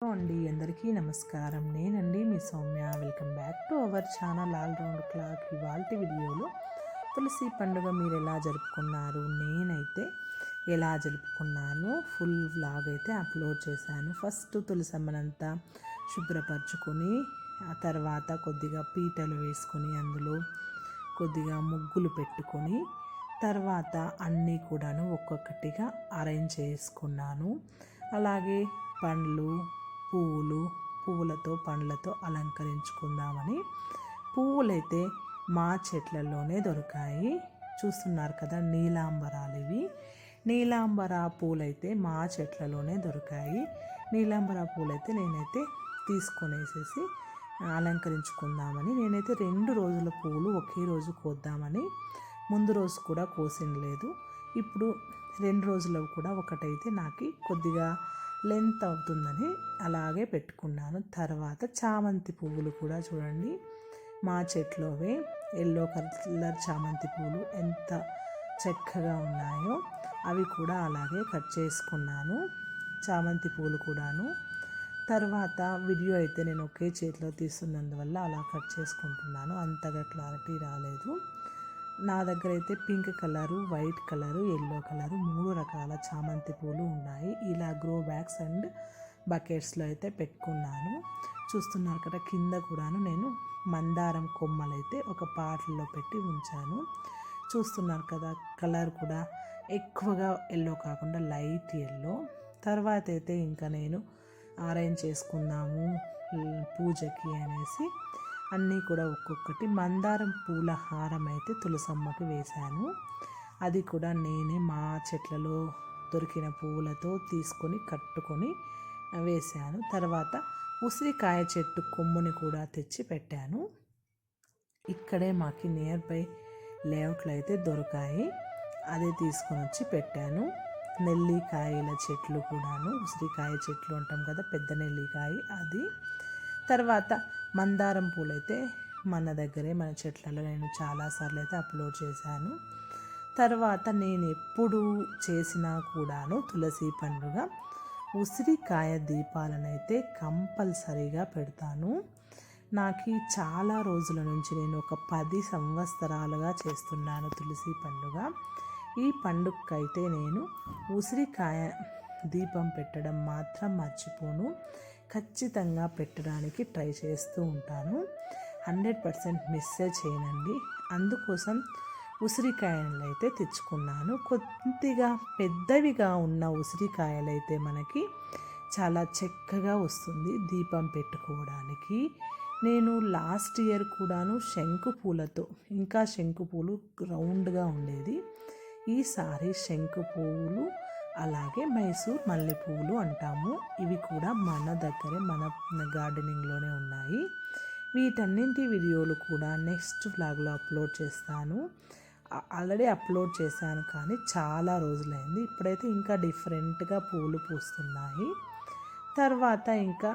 Hello అండి అందరికీ నమస్కారం. నేనండి మీ Soumya. Welcome back to our channel all round clock ఇవాళ వీడియోలో తులసి పండుగ మీరు ఎలా జరుపుకున్నారు? నేనైతే ఎలా జరుపుకున్నాను? ఫుల్ వ్లాగ్ అయితే అప్లోడ్ చేశాను. ఫస్ట్ తులసమ్మనంతా శుభ్రపరచుకొని ఆ తర్వాత కొద్దిగా పీటలు వేసుకొని అందులో కొద్దిగా ముగ్గులు పెట్టుకొని తర్వాత అన్నీ కూడాను ఒక్కొక్కటిగా అరేంజ్ చేసుకున్నాను. అలాగే పండ్లు పువ్వులు పువ్వులతో పండ్లతో అలంకరించుకుందామని పువ్వులైతే మా చెట్లలోనే దొరికాయి. చూస్తున్నారు కదా నీలాంబరాలు ఇవి. నీలాంబర పూలైతే మా చెట్లలోనే దొరికాయి. నీలాంబర పూలైతే నేనైతే తీసుకొనేసేసి అలంకరించుకుందామని నేనైతే రెండు రోజుల పూలు ఒకే రోజు కోద్దామని ముందు రోజు కూడా కోసినలేదు ఇప్పుడు రెండు రోజులు కూడా ఒకటైతే నాకు కొద్దిగా లెంత్ అవుతుందని అలాగే పెట్టుకున్నాను. తర్వాత చామంతి పువ్వులు కూడా చూడండి. మా చెట్లోవే ఎల్లో కలర్ చామంతి పువ్వులు ఎంత చక్కగా ఉన్నాయో అవి కూడా అలాగే కట్ చేసుకున్నాను. చామంతి పూలు కూడాను. తర్వాత వీడియో అయితే నేను ఒకే చేతిలో తీస్తున్నందువల్ల అలా కట్ చేసుకుంటున్నాను. అంతగా క్లారిటీ రాలేదు. నా దగ్గర అయితే pink colour white colour yellow colour మూడు రకాల చామంతి పూలు ఉన్నాయి. ఇలా గ్రో బ్యాగ్స్ అండ్ బకెట్స్లో అయితే పెట్టుకున్నాను. చూస్తున్నారు కదా కింద కూడాను నేను మందారం కొమ్మలైతే ఒక పాటల్లో పెట్టి ఉంచాను. చూస్తున్నారు కదా కలర్ కూడా ఎక్కువగా ఎల్లో కాకుండా లైట్ ఎల్లో. తర్వాత అయితే ఇంకా నేను అరేంజ్ చేసుకుందాము పూజకి అనేసి అన్నీ కూడా ఒక్కొక్కటి. మందారం పూల హారం అయితే తులసమ్మకి వేశాను. అది కూడా నేనే మా చెట్లలో దొరికిన పువ్వులతో తీసుకొని కట్టుకొని వేశాను. తర్వాత ఉసిరికాయ చెట్టు కొమ్ముని కూడా తెచ్చి పెట్టాను. ఇక్కడే మాకు నియర్ బై లేఅవుట్లు అయితే దొరికాయి. అదే తీసుకొని వచ్చి పెట్టాను. నెల్లికాయల చెట్లు కూడాను ఉసిరికాయ చెట్లు ఉంటాం కదా పెద్ద నెల్లికాయ అది. తర్వాత మందారం పూలైతే మన దగ్గరే మన చెట్లలో నేను చాలాసార్లు అయితే అప్లోడ్ చేశాను. తర్వాత నేను ఎప్పుడు చేసినా కూడాను తులసి పండుగ ఉసిరికాయ దీపాలనైతే కంపల్సరీగా పెడతాను. నాకు చాలా రోజుల నుంచి నేను ఒక పది సంవత్సరాలుగా చేస్తున్నాను తులసి పండుగ. ఈ పండుగకైతే నేను ఉసిరికాయ దీపం పెట్టడం మాత్రం మర్చిపోను. ఖచ్చితంగా పెట్టడానికి ట్రై చేస్తూ ఉంటాను. హండ్రెడ్ పర్సెంట్ మిస్సే చేయనండి. అందుకోసం ఉసిరికాయలు అయితే తెచ్చుకున్నాను. కొద్దిగా పెద్దవిగా ఉన్న ఉసిరికాయలు అయితే మనకి చాలా చక్కగా వస్తుంది దీపం పెట్టుకోవడానికి. నేను లాస్ట్ ఇయర్ కూడాను శంకు పూలతో ఇంకా శంకు పూలు రౌండ్గా ఉండేది. ఈసారి శంకు పువ్వులు అలాగే మైసూర్ మల్లెపూలు అంటాము. ఇవి కూడా మన దగ్గరే మన గార్డెనింగ్లోనే ఉన్నాయి. వీటన్నింటి వీడియోలు కూడా నెక్స్ట్ వ్లాగ్లో అప్లోడ్ చేస్తాను. ఆల్రెడీ అప్లోడ్ చేశాను కానీ చాలా రోజులైంది. ఇప్పుడైతే ఇంకా డిఫరెంట్గా పూలు పూస్తున్నాయి. తర్వాత ఇంకా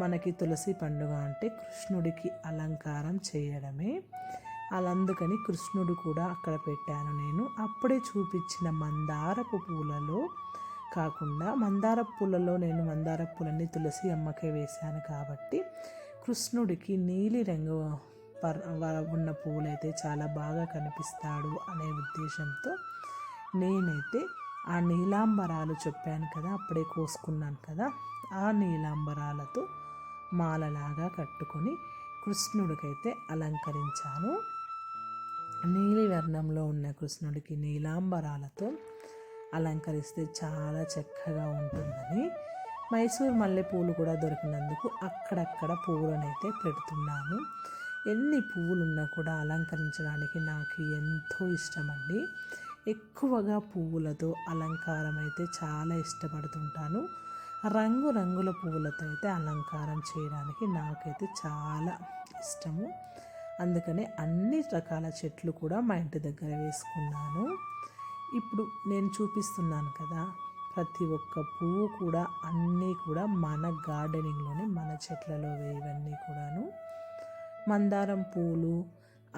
మనకి తులసి పండుగ అంటే కృష్ణుడికి అలంకారం చేయడమే. అందుకని కృష్ణుడు కూడా అక్కడ పెట్టాను నేను. అప్పుడే చూపించిన మందారపు పూలలో కాకుండా మందార పూలలో నేను మందార పూలన్నీ తులసి అమ్మకే వేశాను కాబట్టి కృష్ణుడికి నీలి రంగు ఉన్న పూలైతే చాలా బాగా కనిపిస్తాడు అనే ఉద్దేశంతో నేనైతే ఆ నీలాంబరాలు చెప్పాను కదా అప్పుడే కోసుకున్నాను కదా ఆ నీలాంబరాలతో మాలలాగా కట్టుకొని కృష్ణుడికైతే అలంకరించాను. నీలి వర్ణంలో ఉన్న కృష్ణుడికి నీలాంబరాలతో అలంకరిస్తే చాలా చక్కగా ఉంటుందని. మైసూర్ మల్లె పూలు కూడా దొరికినందుకు అక్కడక్కడ పువ్వులనైతే పెడుతున్నాను. ఎన్ని పువ్వులున్నా కూడా అలంకరించడానికి నాకు ఎంతో ఇష్టమండి. ఎక్కువగా పువ్వులతో అలంకారం అయితే చాలా ఇష్టపడుతుంటాను. రంగు రంగుల పువ్వులతో అయితే అలంకారం చేయడానికి నాకైతే చాలా ఇష్టము. అందుకనే అన్ని రకాల చెట్లు కూడా మా ఇంటి దగ్గర వేసుకున్నాను. ఇప్పుడు నేను చూపిస్తున్నాను కదా ప్రతి ఒక్క పువ్వు కూడా అన్నీ కూడా మన గార్డెనింగ్లోనే మన చెట్లలో ఇవన్నీ కూడాను. మందారం పూలు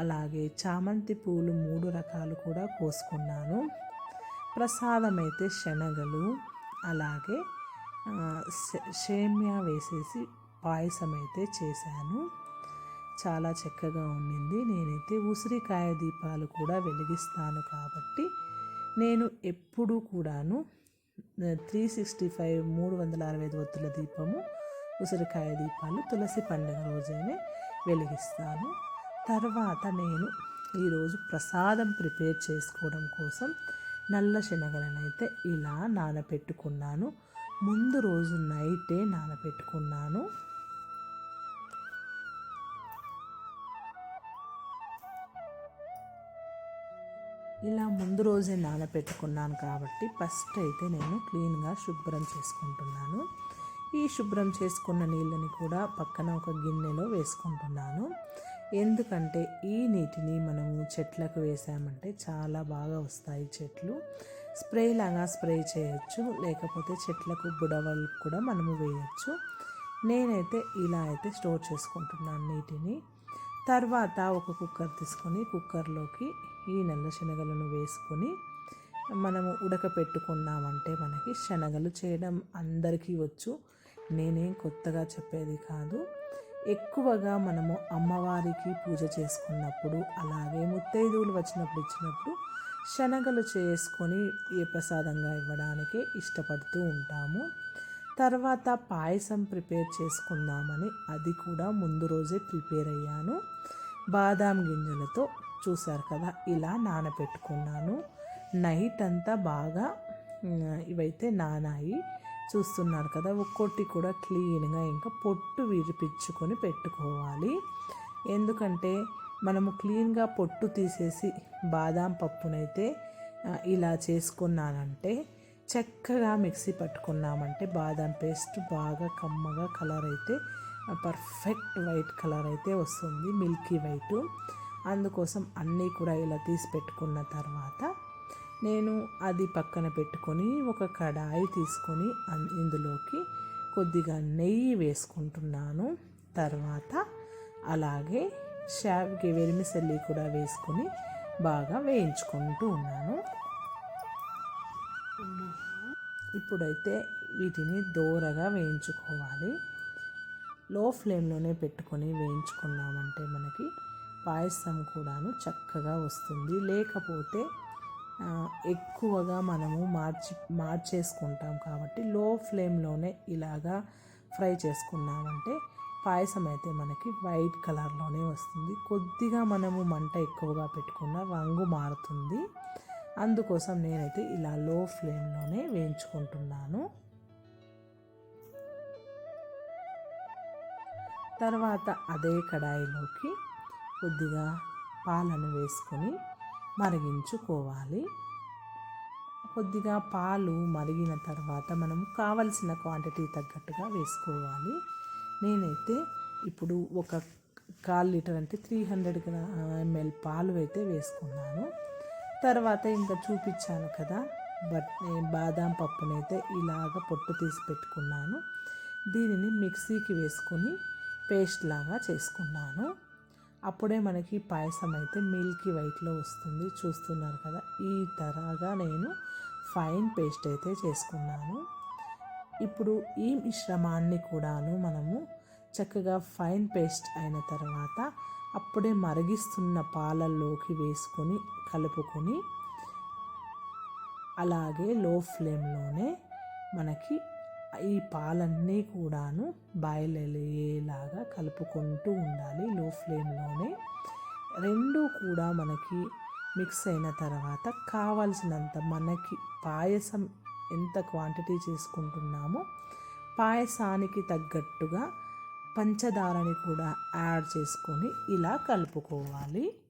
అలాగే చామంతి పూలు మూడు రకాలు కూడా కోసుకున్నాను. ప్రసాదం అయితే శనగలు అలాగే సేమ్యా వేసేసి పాయసం అయితే చేశాను. చాలా చక్కగా ఉండింది. నేనైతే ఉసిరికాయ దీపాలు కూడా వెలిగిస్తాను కాబట్టి నేను ఎప్పుడూ కూడాను త్రీ సిక్స్టీ ఫైవ్ మూడు వందల అరవై ఐదు ఒత్తుల దీపము ఉసిరికాయ దీపాలు తులసి పండుగ రోజైనే వెలిగిస్తాను. తర్వాత నేను ఈరోజు ప్రసాదం ప్రిపేర్ చేసుకోవడం కోసం నల్ల శనగలను అయితే ఇలా నానపెట్టుకున్నాను. ముందు రోజు నైటే నానపెట్టుకున్నాను. ఇలా ముందు రోజే నానబెట్టుకున్నాను కాబట్టి ఫస్ట్ అయితే నేను క్లీన్గా శుభ్రం చేసుకుంటున్నాను. ఈ శుభ్రం చేసుకున్న నీళ్ళని కూడా పక్కన ఒక గిన్నెలో వేసుకుంటున్నాను. ఎందుకంటే ఈ నీటిని మనము చెట్లకు వేసామంటే చాలా బాగా వస్తాయి చెట్లు. స్ప్రే లాగా స్ప్రే చేయొచ్చు లేకపోతే చెట్లకు బుడవలు కూడా మనము వేయచ్చు. నేనైతే ఇలా అయితే స్టోర్ చేసుకుంటున్నాను నీటిని. తర్వాత ఒక కుక్కర్ తీసుకొని కుక్కర్లోకి ఈ నల్ల శనగలను వేసుకొని మనము ఉడకపెట్టుకున్నామంటే మనకి శనగలు చేయడం అందరికీ వచ్చు. నేనేం కొత్తగా చెప్పేది కాదు. ఎక్కువగా మనము అమ్మవారికి పూజ చేసుకున్నప్పుడు అలాగే ముత్తైదువులు వచ్చినప్పుడు ఇచ్చినప్పుడు శనగలు చేసుకొని ఏ ప్రసాదంగా ఇవ్వడానికే ఇష్టపడుతూ ఉంటాము. తర్వాత పాయసం ప్రిపేర్ చేసుకుందామని అది కూడా ముందు రోజే ప్రిపేర్ అయ్యాను. బాదాం గింజలతో చూసారు కదా ఇలా నానబెట్టుకున్నాను. నైట్ అంతా బాగా ఇవైతే నానాయి. చూస్తున్నారు కదా ఒక్కొక్కటి కూడా క్లీన్గా ఇంకా పొట్టు విరిపించుకొని పెట్టుకోవాలి. ఎందుకంటే మనము క్లీన్గా పొట్టు తీసేసి బాదాం పప్పునైతే ఇలా చేసుకున్నానంటే చక్కగా మిక్సీ పట్టుకున్నామంటే బాదాం పేస్ట్ బాగా కమ్మగా కలర్ అయితే పర్ఫెక్ట్ వైట్ కలర్ అయితే వస్తుంది మిల్కీ వైట్. అందుకోసం అన్నీ కూడా ఇలా తీసి పెట్టుకున్న తర్వాత నేను అది పక్కన పెట్టుకొని ఒక కడాయి తీసుకొని ఇందులోకి కొద్దిగా నెయ్యి వేసుకుంటున్నాను. తర్వాత అలాగే షావికి వెరిమిసల్లి కూడా వేసుకొని బాగా వేయించుకుంటూ ఉన్నాను. ఇప్పుడైతే వీటిని దోరగా వేయించుకోవాలి. లో ఫ్లేమ్లోనే పెట్టుకొని వేయించుకున్నామంటే మనకి పాయసం కూడాను చక్కగా వస్తుంది. లేకపోతే ఎక్కువగా మనము మార్చి మార్చేసుకుంటాం కాబట్టి లో ఫ్లేమ్లోనే ఇలాగా ఫ్రై చేసుకున్నామంటే పాయసం అయితే మనకి వైట్ కలర్లోనే వస్తుంది. కొద్దిగా మనము మంట ఎక్కువగా పెట్టుకున్న రంగు మారుతుంది. అందుకోసం నేనైతే ఇలా లో ఫ్లేమ్లోనే వేయించుకుంటున్నాను. తర్వాత అదే కడాయిలోకి కొద్దిగా పాలను వేసుకొని మరిగించుకోవాలి. కొద్దిగా పాలు మరిగిన తర్వాత మనం కావలసిన క్వాంటిటీ తగ్గట్టుగా వేసుకోవాలి. నేనైతే ఇప్పుడు ఒక కాల్ లీటర్ అంటే త్రీ హండ్రెడ్ ఎంఎల్ పాలు అయితే వేసుకున్నాను. తర్వాత ఇంకా చూపించాను కదా బట్ బాదాం పప్పునైతే ఇలాగ పొట్టు తీసి పెట్టుకున్నాను. దీనిని మిక్సీకి వేసుకొని పేస్ట్ లాగా చేసుకున్నాను. అప్పుడే మనకి పాయసం అయితే మిల్కీ వైట్లో వస్తుంది. చూస్తున్నారు కదా ఈ తరగా నేను ఫైన్ పేస్ట్ అయితే చేసుకున్నాను. ఇప్పుడు ఈ మిశ్రమాన్ని కూడాను మనము చక్కగా ఫైన్ పేస్ట్ అయిన తర్వాత అప్పుడే మరిగిస్తున్న పాలల్లోకి వేసుకొని కలుపుకొని అలాగే లో ఫ్లేమ్లోనే మనకి ఈ పాలన్నీ కూడాను బాయిల్ అయ్యేలాగా కలుపుకుంటూ ఉండాలి లో ఫ్లేమ్లోనే. రెండు కూడా మనకి మిక్స్ అయిన తర్వాత కావాల్సినంత మనకి పాయసం ఎంత క్వాంటిటీ చేసుకుంటున్నామో పాయసానికి తగ్గట్టుగా పంచదారని కూడా యాడ్ చేసుకొని ఇలా కలుపుకోవాలి.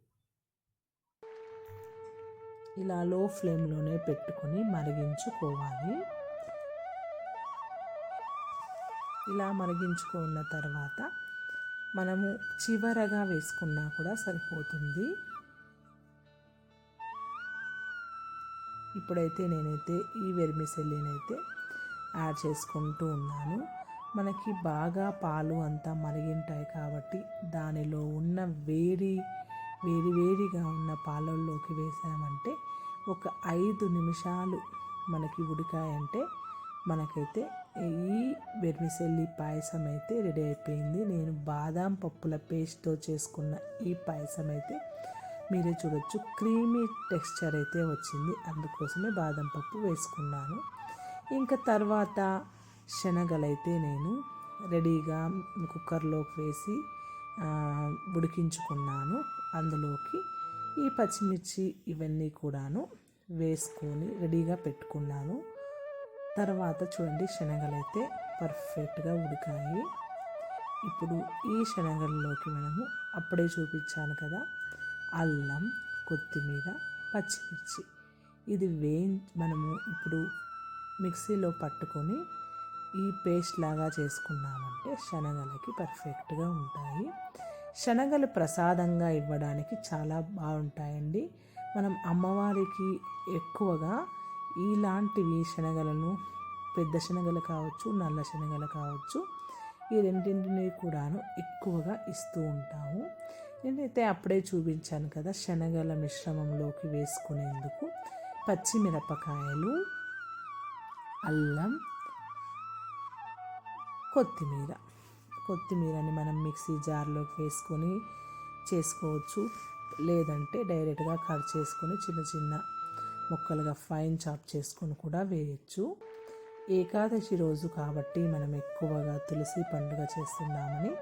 ఇలా లో ఫ్లేమ్లోనే పెట్టుకొని మరిగించుకోవాలి. ఇలా మరిగించుకున్న తర్వాత మనము చివరగా వేసుకున్నా కూడా సరిపోతుంది. ఇప్పుడైతే నేనైతే ఈ వెర్మిసెల్లినైతే యాడ్ చేసుకుంటూ ఉన్నాను. మనకి బాగా పాలు అంతా మరిగింటాయి కాబట్టి దానిలో ఉన్న వేడి వేడి వేడిగా ఉన్న పాలల్లోకి వేసామంటే ఒక ఐదు నిమిషాలు మనకి ఉడికాయంటే మనకైతే ఈ వెర్మిసెల్లి పాయసం అయితే రెడీ అయిపోయింది. నేను బాదాం పప్పుల పేస్ట్తో చేసుకున్న ఈ పాయసం అయితే మీరే చూడొచ్చు. క్రీమీ టెక్స్చర్ అయితే వచ్చింది. అందుకోసమే బాదం పప్పు వేసుకున్నాను. ఇంకా తర్వాత శనగలైతే నేను రెడీగా కుక్కర్లోకి వేసి ఉడికించుకున్నాను. అందులోకి ఈ పచ్చిమిర్చి ఇవన్నీ కూడాను వేసుకొని రెడీగా పెట్టుకున్నాను. తర్వాత చూడండి శనగలు అయితే పర్ఫెక్ట్గా ఉడికాయి. ఇప్పుడు ఈ శనగల్లోకి మనము అప్పుడే చూపించాను కదా అల్లం కొత్తిమీర పచ్చిమిర్చి. ఇది వే మనము ఇప్పుడు మిక్సీలో పట్టుకొని ఈ పేస్ట్ లాగా చేసుకున్నామంటే శనగలకి పర్ఫెక్ట్గా ఉంటాయి. శనగలు ప్రసాదంగా ఇవ్వడానికి చాలా బాగుంటాయండి. మనం అమ్మవారికి ఎక్కువగా ఇలాంటివి శనగలను పెద్ద శనగలు కావచ్చు నల్ల శనగలు కావచ్చు ఈ రెండింటిని కూడాను ఎక్కువగా ఇస్తూ ఉంటాము. నేనైతే అప్పుడే చూపించాను కదా శనగల మిశ్రమంలోకి వేసుకునేందుకు పచ్చిమిరపకాయలు అల్లం కొత్తిమీర. కొత్తిమీరని మనం మిక్సీ జార్లోకి వేసుకొని చేసుకోవచ్చు. లేదంటే డైరెక్ట్గా కట్ చేసుకొని చిన్న చిన్న ముక్కలుగా ఫైన్ చాప్ చేసుకొని కూడా వేయచ్చు. ఏకాదశి రోజు కాబట్టి మనం ఎక్కువగా తులసి పండుగ చేస్తున్నామని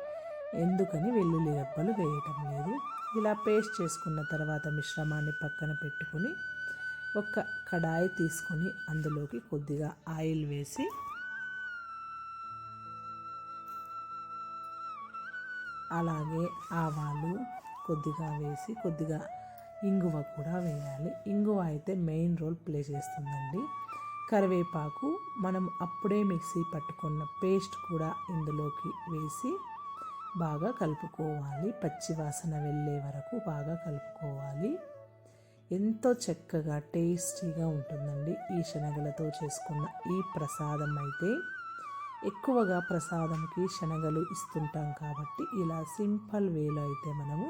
ఎందుకని వెల్లుల్లి రెబ్బలు వేయటం లేదు. ఇలా పేస్ట్ చేసుకున్న తర్వాత మిశ్రమాన్ని పక్కన పెట్టుకొని ఒక కడాయి తీసుకొని అందులోకి కొద్దిగా ఆయిల్ వేసి అలాగే ఆవాలు కొద్దిగా వేసి కొద్దిగా ఇంగువ కూడా వేయాలి. ఇంగువ అయితే మెయిన్ రోల్ ప్లే చేస్తుందండి. కరివేపాకు మనం అప్పుడే మిక్సీ పట్టుకున్న పేస్ట్ కూడా ఇందులోకి వేసి బాగా కలుపుకోవాలి. పచ్చివాసన వెళ్ళే వరకు బాగా కలుపుకోవాలి. ఎంతో చక్కగా టేస్టీగా ఉంటుందండి ఈ శనగలతో చేసుకున్న ఈ ప్రసాదం అయితే. ఎక్కువగా ప్రసాదంకి శనగలు ఇస్తుంటాం కాబట్టి ఇలా సింపుల్ వేలో అయితే మనము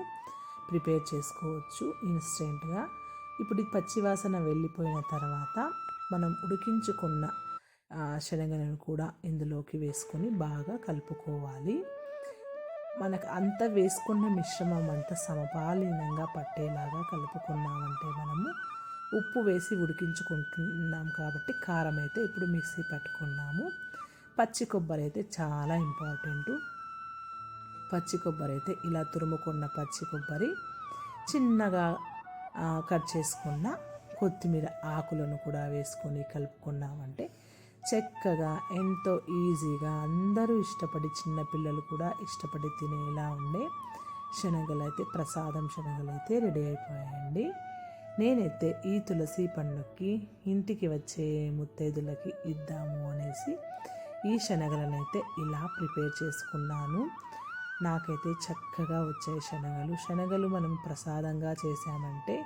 ప్రిపేర్ చేసుకోవచ్చు ఇన్స్టెంట్గా. ఇప్పుడు ఈ పచ్చివాసన వెళ్ళిపోయిన తర్వాత మనం ఉడికించుకున్న శనగలను కూడా ఇందులోకి వేసుకొని బాగా కలుపుకోవాలి. మనకు అంత వేసుకున్న మిశ్రమం అంతా సమపాలీనంగా పట్టేలాగా కలుపుకున్నామంటే మనము ఉప్పు వేసి ఉడికించుకుంటున్నాం కాబట్టి కారం అయితే ఇప్పుడు మిక్సీ పట్టుకున్నాము. పచ్చి కొబ్బరి అయితే చాలా ఇంపార్టెంట్. పచ్చి కొబ్బరి అయితే ఇలా తురుముకున్న పచ్చి కొబ్బరి చిన్నగా కట్ చేసుకున్న కొత్తిమీర ఆకులను కూడా వేసుకొని కలుపుకున్నామంటే చక్కగా ఎంతో ఈజీగా అందరూ ఇష్టపడి చిన్నపిల్లలు కూడా ఇష్టపడి తినేలా ఉండే శనగలు అయితే ప్రసాదం శనగలు అయితే రెడీ అయిపోయాయండి. నేనైతే ఈ తులసి పండుగకి ఇంటికి వచ్చే ముత్తైదులకి ఇద్దాము అనేసి ఈ శనగలను అయితే ఇలా ప్రిపేర్ చేసుకున్నాను. నాకైతే చక్కగా వచ్చాయి శనగలు. శనగలు మనం ప్రసాదంగా చేశామంటే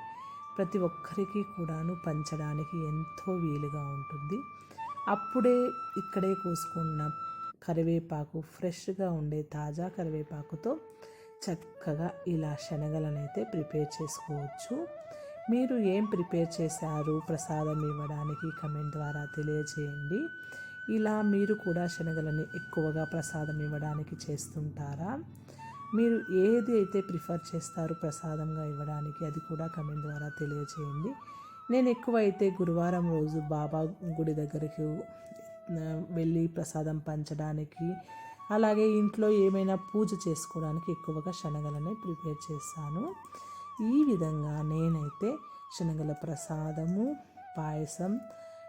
ప్రతి ఒక్కరికి కూడాను పంచడానికి ఎంతో వీలుగా ఉంటుంది. అప్పుడే ఇక్కడే కోసుకున్న కరివేపాకు ఫ్రెష్గా ఉండే తాజా కరివేపాకుతో చక్కగా ఇలా శనగలను అయితే ప్రిపేర్ చేసుకోవచ్చు. మీరు ఏం ప్రిపేర్ చేశారు? ప్రసాదం ఇవ్వడానికి కమెంట్ ద్వారా తెలియజేయండి. ఇలా మీరు కూడా శనగలని ఎక్కువగా ప్రసాదం ఇవ్వడానికి చేస్తుంటారా? మీరు ఏది అయితే ప్రిఫర్ చేస్తారు ప్రసాదంగా ఇవ్వడానికి అది కూడా కమెంట్ ద్వారా తెలియజేయండి నేను ఎక్కువ అయితే గురువారం రోజు బాబా గుడి దగ్గరికి వెళ్ళి ప్రసాదం పంచడానికి అలాగే ఇంట్లో ఏమైనా పూజ చేసుకోవడానికి ఎక్కువగా శనగలనే ప్రిపేర్ చేస్తాను. ఈ విధంగా నేనైతే శనగల ప్రసాదము పాయసం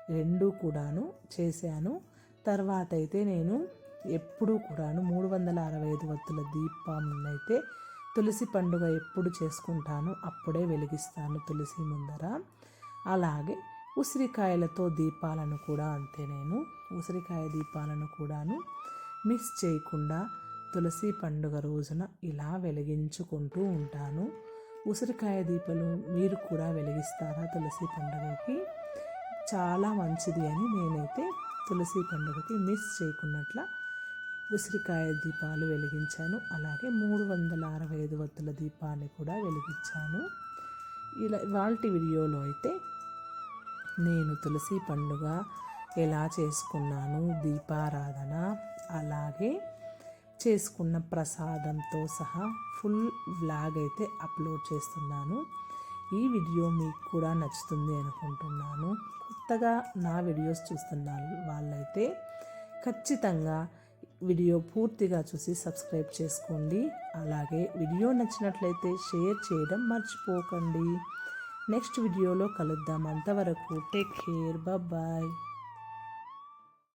రెండు కూడాను చేశాను. తర్వాత అయితే నేను ఎప్పుడూ కూడాను మూడు వందల అరవై ఐదు వత్తుల దీపం అయితే తులసి పండుగ ఎప్పుడు చేసుకుంటాను అప్పుడే వెలిగిస్తాను తులసి ముందర. అలాగే ఉసిరికాయలతో దీపాలను కూడా అంతే నేను. ఉసిరికాయ దీపాలను కూడాను మిస్ చేయకుండా తులసి పండుగ రోజున ఇలా వెలిగించుకుంటూ ఉంటాను. ఉసిరికాయ దీపాలు మీరు కూడా వెలిగిస్తారా తులసి పండుగకి? చాలా మంచిది అని నేనైతే తులసి పండుగకి మిస్ చేయకున్నట్ల ఉసిరికాయ దీపాలు వెలిగించాను. అలాగే మూడు వందల అరవై ఐదు వత్తుల దీపాన్ని కూడా వెలిగించాను. ఇలా వాల్టి వీడియోలో అయితే నేను తులసి పండుగ ఎలా చేసుకున్నాను దీపారాధన అలాగే చేసుకున్న ప్రసాదంతో సహా ఫుల్ వ్లాగ్ అయితే అప్లోడ్ చేస్తున్నాను. ఈ వీడియో మీకు కూడా నచ్చుతుంది అనుకుంటున్నాను. కొత్తగా నా వీడియోస్ చూస్తున్న వాళ్ళైతే ఖచ్చితంగా వీడియో పూర్తిగా చూసి సబ్స్క్రైబ్ చేసుకోండి. అలాగే వీడియో నచ్చినట్లయితే షేర్ చేయడం మర్చిపోకండి. నెక్స్ట్ వీడియోలో కలుద్దాం. అంతవరకు టేక్ కేర్. బాయ్